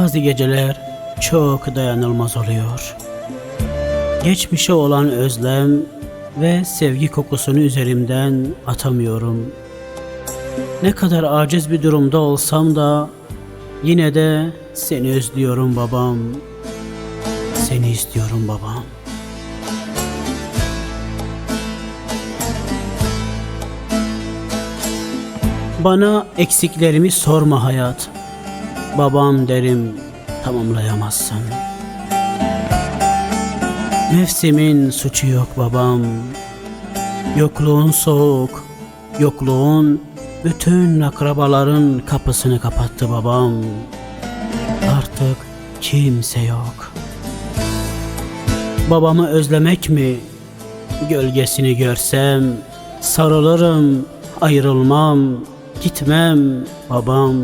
Bazı geceler çok dayanılmaz oluyor. Geçmişe olan özlem ve sevgi kokusunu üzerimden atamıyorum. Ne kadar aciz bir durumda olsam da yine de seni özlüyorum babam. Seni istiyorum babam. Bana eksiklerimi sorma hayat. Babam derim tamamlayamazsın. Mevsimin suçu yok babam. Yokluğun soğuk, yokluğun bütün akrabaların kapısını kapattı babam. Artık kimse yok. Babamı özlemek mi? Gölgesini görsem sarılırım, ayrılmam, gitmem babam.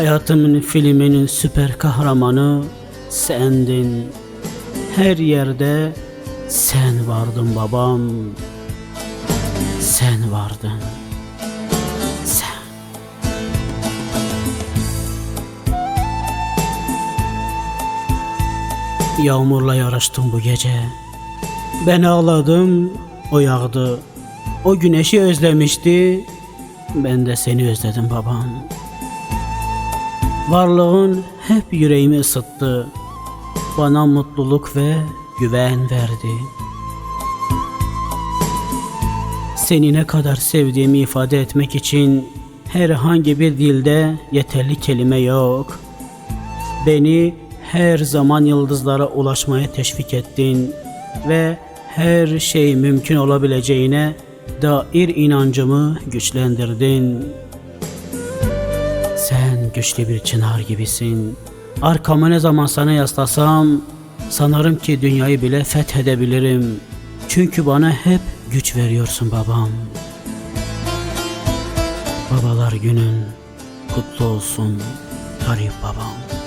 Hayatımın filminin süper kahramanı sendin. Her yerde sen vardın babam. Sen vardın. Sen. Yağmurla yarıştım bu gece. Ben ağladım, o yağdı. O güneşi özlemişti, ben de seni özledim babam. Varlığın hep yüreğimi ısıttı. Bana mutluluk ve güven verdi. Seni ne kadar sevdiğimi ifade etmek için herhangi bir dilde yeterli kelime yok. Beni her zaman yıldızlara ulaşmaya teşvik ettin ve her şey mümkün olabileceğine dair inancımı güçlendirdin. Güçlü bir çınar gibisin. Arkamı ne zaman sana yaslasam sanırım ki dünyayı bile fethedebilirim. Çünkü bana hep güç veriyorsun babam. Babalar günün kutlu olsun garip babam.